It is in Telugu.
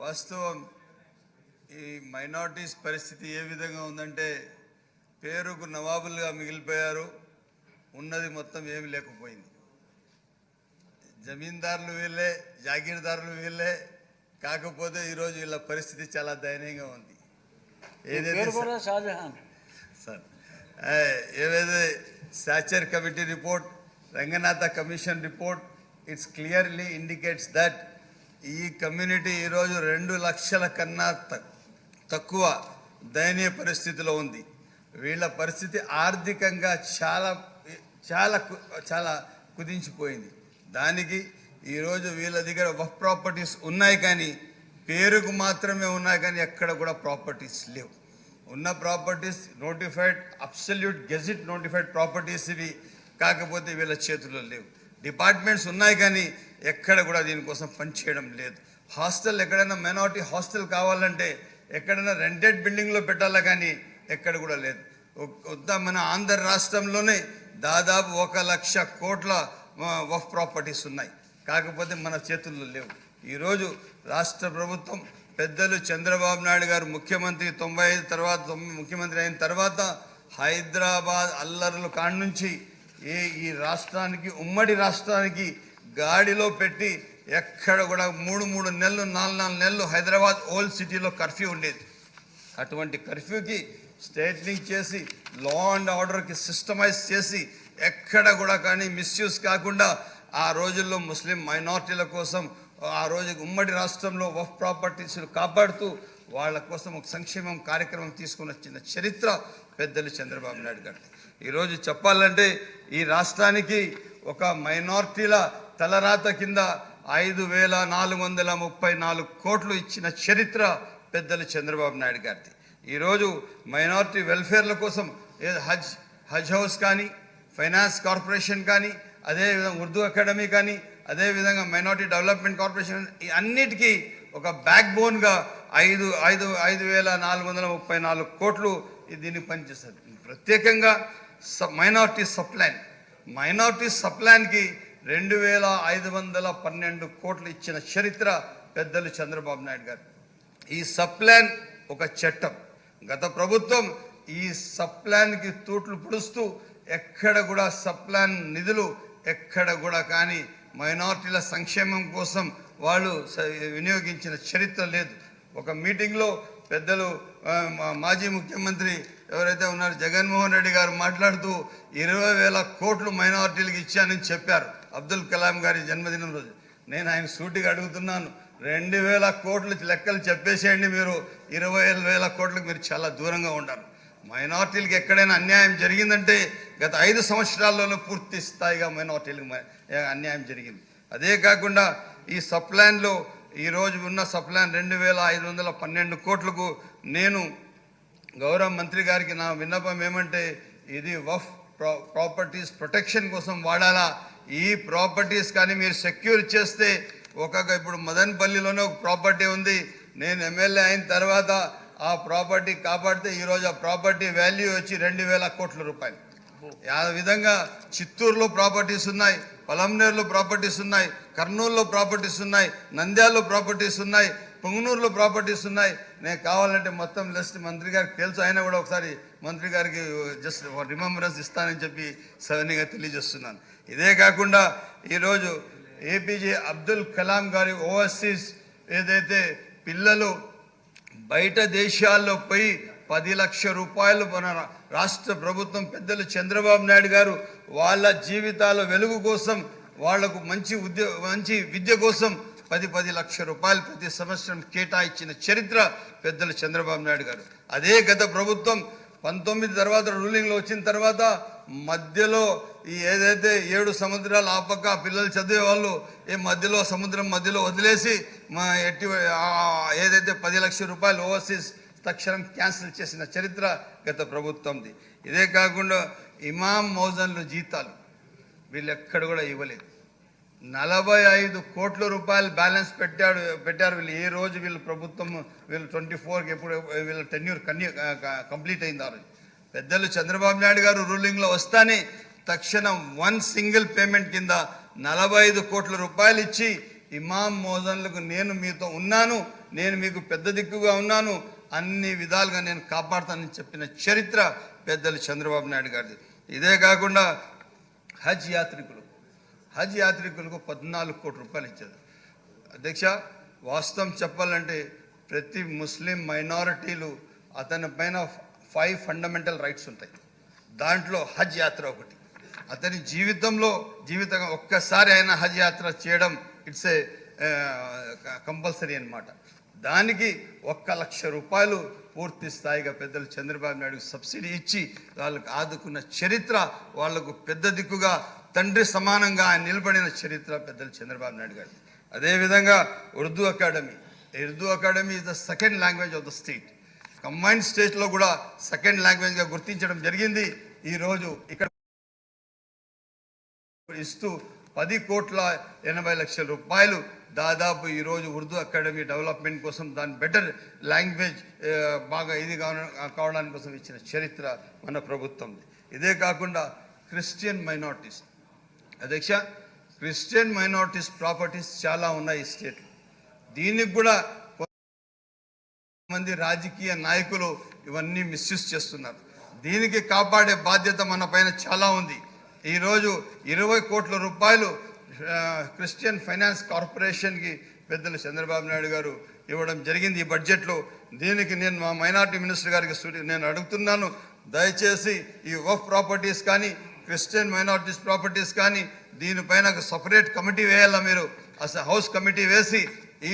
వాస్తవం ఈ మైనార్టీస్ పరిస్థితి ఏ విధంగా ఉందంటే పేరుకు నవాబులుగా మిగిలిపోయారు ఉన్నది మొత్తం ఏమి లేకపోయింది. జమీందారులు వీళ్ళే జాగీర్దారులు వీళ్ళే కాకపోతే ఈరోజు వీళ్ళ పరిస్థితి చాలా దయనీయంగా ఉంది. ఏదైతే షాజహాన్. సార్ ఏదైతే Sachar committee report Ranganath commission report it's clearly indicates that ఈ కమ్యూనిటీ ఈరోజు రెండు లక్షల కన్నా తక్కువ దయనీయ పరిస్థితిలో ఉంది. వీళ్ళ పరిస్థితి ఆర్థికంగా చాలా చాలా కు- చాలా కుదించిపోయింది. దానికి ఈరోజు వీళ్ళ దగ్గర వఫ్ ప్రాపర్టీస్ ఉన్నాయి కానీ పేరుకు మాత్రమే ఉన్నాయి కానీ ఎక్కడ కూడా ప్రాపర్టీస్ లేవు. ఉన్న properties notified absolute gazette notified properties ఇవి. కాకపోతే వీళ్ళ చేతుల్లో లేవు. డిపార్ట్మెంట్స్ ఉన్నాయి కానీ ఎక్కడ కూడా దీనికోసం పనిచేయడం లేదు. హాస్టల్ ఎక్కడైనా మైనార్టీ హాస్టల్ కావాలంటే ఎక్కడైనా రెంటెడ్ బిల్డింగ్లో పెట్టాలా కానీ ఎక్కడ కూడా లేదు. మన ఆంధ్ర రాష్ట్రంలోనే దాదాపు ఒక లక్ష కోట్ల వఫ్ ప్రాపర్టీస్ ఉన్నాయి. కాకపోతే మన చేతుల్లో లేవు. ఈరోజు రాష్ట్ర ప్రభుత్వం పెద్దలు చంద్రబాబు నాయుడు గారు ముఖ్యమంత్రి తొంభై ఐదు తర్వాత తొమ్మిది ముఖ్యమంత్రి అయిన తర్వాత హైదరాబాద్ అల్లర్ల కాడ నుంచి ఏ ఈ రాష్ట్రానికి ఉమ్మడి రాష్ట్రానికి గాడిలో పెట్టి ఎక్కడ కూడా మూడు మూడు నెలలు నాలుగు నాలుగు నెలలు హైదరాబాద్ ఓల్డ్ సిటీలో కర్ఫ్యూ ఉండేది. అటువంటి కర్ఫ్యూకి స్టేట్నింగ్ చేసి లా అండ్ ఆర్డర్కి సిస్టమైజ్ చేసి ఎక్కడ కూడా కానీ మిస్యూస్ కాకుండా ఆ రోజుల్లో ముస్లిం మైనార్టీల కోసం ఆ రోజు ఉమ్మడి రాష్ట్రంలో వఫ్ ప్రాపర్టీస్ కాపాడుతూ వాళ్ళ కోసం ఒక సంక్షేమం కార్యక్రమం తీసుకుని వచ్చిన చరిత్ర పెద్దలు చంద్రబాబు నాయుడు గారు ఈరోజు చెప్పాలంటే ఈ రాష్ట్రానికి ఒక మైనార్టీల తలరాత కింద ఐదు వేల నాలుగు వందల ముప్పై నాలుగు కోట్లు ఇచ్చిన చరిత్ర పెద్దలు చంద్రబాబు నాయుడు గారిది. ఈరోజు మైనార్టీ వెల్ఫేర్ల కోసం హజ్ హజ్ హౌస్ కానీ ఫైనాన్స్ కార్పొరేషన్ కానీ అదేవిధంగా ఉర్దూ అకాడమీ కానీ అదేవిధంగా మైనార్టీ డెవలప్మెంట్ కార్పొరేషన్ ఈ అన్నిటికీ ఒక బ్యాక్ బోన్గా ఐదు ఐదు ఐదు వేల నాలుగు వందల ముప్పై నాలుగు కోట్లు దీన్ని పనిచేస్తుంది. ప్రత్యేకంగా మైనార్టీ సప్లాన్ మైనార్టీ సప్లాన్కి రెండు వేల ఐదు వందల పన్నెండు కోట్లు ఇచ్చిన చరిత్ర పెద్దలు చంద్రబాబు నాయుడు గారు. ఈ సప్లాన్ ఒక చట్టం. గత ప్రభుత్వం ఈ సప్లాన్కి తూట్లు పుడుస్తూ ఎక్కడ కూడా సప్లాన్ నిధులు ఎక్కడ కూడా కానీ మైనార్టీల సంక్షేమం కోసం వాళ్ళు స- వినియోగించిన చరిత్ర లేదు. ఒక మీటింగ్లో పెద్దలు మా- మాజీ ముఖ్యమంత్రి ఎవరైతే ఉన్నారో? జగన్మోహన్ రెడ్డి గారు మాట్లాడుతూ ఇరవై వేల కోట్లు మైనార్టీలకు ఇచ్చానని చెప్పారు అబ్దుల్ కలాం గారి జన్మదినం రోజు. నేను ఆయన సూటిగా అడుగుతున్నాను రెండు వేల కోట్లు లెక్కలు చెప్పేసేయండి మీరు. ఇరవై వేల కోట్లకు మీరు చాలా దూరంగా ఉండాలి. మైనార్టీలకు ఎక్కడైనా అన్యాయం జరిగిందంటే గత ఐదు సంవత్సరాల్లోనే పూర్తి స్థాయిగా మైనార్టీలకు అన్యాయం జరిగింది. అదే కాకుండా ఈ సప్లాన్లో ఈరోజు ఉన్న సప్లాన్ రెండు వేల ఐదు వందల పన్నెండు కోట్లకు నేను గౌరవ మంత్రి గారికి నా విన్నపం ఏమంటే ఇది వఫ్ ప్రా ప్రాపర్టీస్ ప్రొటెక్షన్ కోసం వాడాలా? ఈ ప్రాపర్టీస్ కానీ మీరు సెక్యూర్ చేస్తే ఒక ఇప్పుడు మదన్పల్లిలోనే ఒక ప్రాపర్టీ ఉంది. నేను ఎమ్మెల్యే అయిన తర్వాత ఆ ప్రాపర్టీ కాపాడితే ఈరోజు ఆ ప్రాపర్టీ వాల్యూ వచ్చి రెండు వేల కోట్ల రూపాయలు. ఆ విధంగా చిత్తూరులో ప్రాపర్టీస్ ఉన్నాయి పలంనేరులో ప్రాపర్టీస్ ఉన్నాయి కర్నూలులో ప్రాపర్టీస్ ఉన్నాయి నంద్యాలలో ప్రాపర్టీస్ ఉన్నాయి. పొంగనూరులో ప్రాపర్టీస్ ఉన్నాయి. నేను కావాలంటే మొత్తం లిస్ట్ మంత్రి గారికి తెలుసు. అయినా కూడా ఒకసారి మంత్రి గారికి జస్ట్ రిమెంబరెన్స్ ఇస్తానని చెప్పి సవనీగా తెలియజేస్తున్నాను. ఇదే కాకుండా ఈరోజు ఏపీజే అబ్దుల్ కలాం గారి ఓవర్సీస్ ఏదైతే పిల్లలు బయట దేశాల్లో పోయి పది లక్ష రూపాయలు మన రాష్ట్ర ప్రభుత్వం పెద్దలు చంద్రబాబు నాయుడు గారు వాళ్ళ జీవితాల వెలుగు కోసం వాళ్ళకు మంచి ఉద్యో మంచి విద్య కోసం పది పది లక్ష రూపాయలు ప్రతి సంవత్సరం కేటాయించిన చరిత్ర పెద్దలు చంద్రబాబు నాయుడు గారు. అదే గత ప్రభుత్వం పంతొమ్మిది తర్వాత రూలింగ్లో వచ్చిన తర్వాత మధ్యలో ఈ ఏదైతే ఏడు సముద్రాలు ఆ పక్క పిల్లలు చదివే వాళ్ళు ఏ మధ్యలో సముద్రం మధ్యలో వదిలేసి మా ఎట్టి ఏదైతే పది లక్షల రూపాయలు ఓవర్సీస్ తక్షణం క్యాన్సిల్ చేసిన చరిత్ర గత ప్రభుత్వంది. ఇదే కాకుండా ఇమాం మౌజన్లు జీతాలు వీళ్ళు ఎక్కడ కూడా ఇవ్వలేదు. నలభై ఐదు కోట్ల రూపాయలు బ్యాలెన్స్ పెట్టాడు పెట్టారు వీళ్ళు. ఏ రోజు వీళ్ళు ప్రభుత్వం వీళ్ళు ట్వంటీ ఫోర్కి ఎప్పుడు వీళ్ళ టెన్యూర్ కన్యూ కంప్లీట్ అయింది ఆ రోజు. పెద్దలు చంద్రబాబు నాయుడు గారు రూలింగ్లో వస్తానే తక్షణం వన్ సింగిల్ పేమెంట్ కింద నలభై ఐదు కోట్ల రూపాయలు ఇచ్చి ఇమాం మోదన్లకు నేను మీతో ఉన్నాను నేను మీకు పెద్ద దిక్కుగా ఉన్నాను అన్ని విధాలుగా నేను కాపాడుతానని చెప్పిన చరిత్ర పెద్దలు చంద్రబాబు నాయుడు గారిది. ఇదే కాకుండా హజ్ యాత్రికులు. హజ్ యాత్రికులకు పద్నాలుగు కోట్ల రూపాయలు ఇచ్చారు. అధ్యక్ష వాస్తవం చెప్పాలంటే ప్రతి ముస్లిం మైనారిటీలు అతని పైన ఫైవ్ ఫండమెంటల్ రైట్స్ ఉంటాయి. దాంట్లో హజ్ యాత్ర ఒకటి. అతని జీవితంలో జీవితం ఒక్కసారి అయినా హజ్ యాత్ర చేయడం ఇట్స్ ఏ కంపల్సరీ అన్నమాట. దానికి ఒక్క లక్ష రూపాయలు పూర్తి స్థాయిగా పెద్దలు చంద్రబాబు నాయుడు సబ్సిడీ ఇచ్చి వాళ్ళకు ఆదుకున్న చరిత్ర వాళ్ళకు పెద్ద దిక్కుగా తండ్రి సమానంగా ఆయన నిలబడిన చరిత్ర పెద్దలు చంద్రబాబు నాయుడు గారి. అదేవిధంగా Urdu academy. Urdu academy is the second language of the state combined స్టేట్లో కూడా సెకండ్ లాంగ్వేజ్గా గుర్తించడం జరిగింది. ఈరోజు ఇక్కడ ఇస్తూ పది కోట్ల ఎనభై లక్షల రూపాయలు దాదాపు ఈరోజు ఉర్దూ అకాడమీ డెవలప్మెంట్ కోసం దాని బెటర్ లాంగ్వేజ్ బాగా ఇది కావడం- కావడానికి కోసం ఇచ్చిన చరిత్ర మన ప్రభుత్వం ఇదే కాకుండా క్రిస్టియన్ మైనార్టీస్ అధ్యక్ష క్రిస్టియన్ మైనారిటీస్ ప్రాపర్టీస్ చాలా ఉన్నాయి ఈ స్టేట్ దీనికి కూడా మంది రాజకీయ నాయకులు ఇవన్నీ మిస్యూజ్ చేస్తున్నారు. దీనికి కాపాడే బాధ్యత మన పైన చాలా ఉంది. ఈరోజు ఇరవై కోట్ల రూపాయలు క్రిస్టియన్ ఫైనాన్స్ కార్పొరేషన్కి పెద్దలు చంద్రబాబు నాయుడు గారు ఇవ్వడం జరిగింది ఈ బడ్జెట్లో దీనికి నేను మా మైనార్టీ మినిస్టర్ గారికి నేను అడుగుతున్నాను. దయచేసి ఈ వఫ్ ప్రాపర్టీస్ కానీ క్రిస్టియన్ మైనార్టీస్ ప్రాపర్టీస్ కానీ దీనిపైన ఒక సపరేట్ కమిటీ వేయాలా మీరు? అసలు హౌస్ కమిటీ వేసి ఈ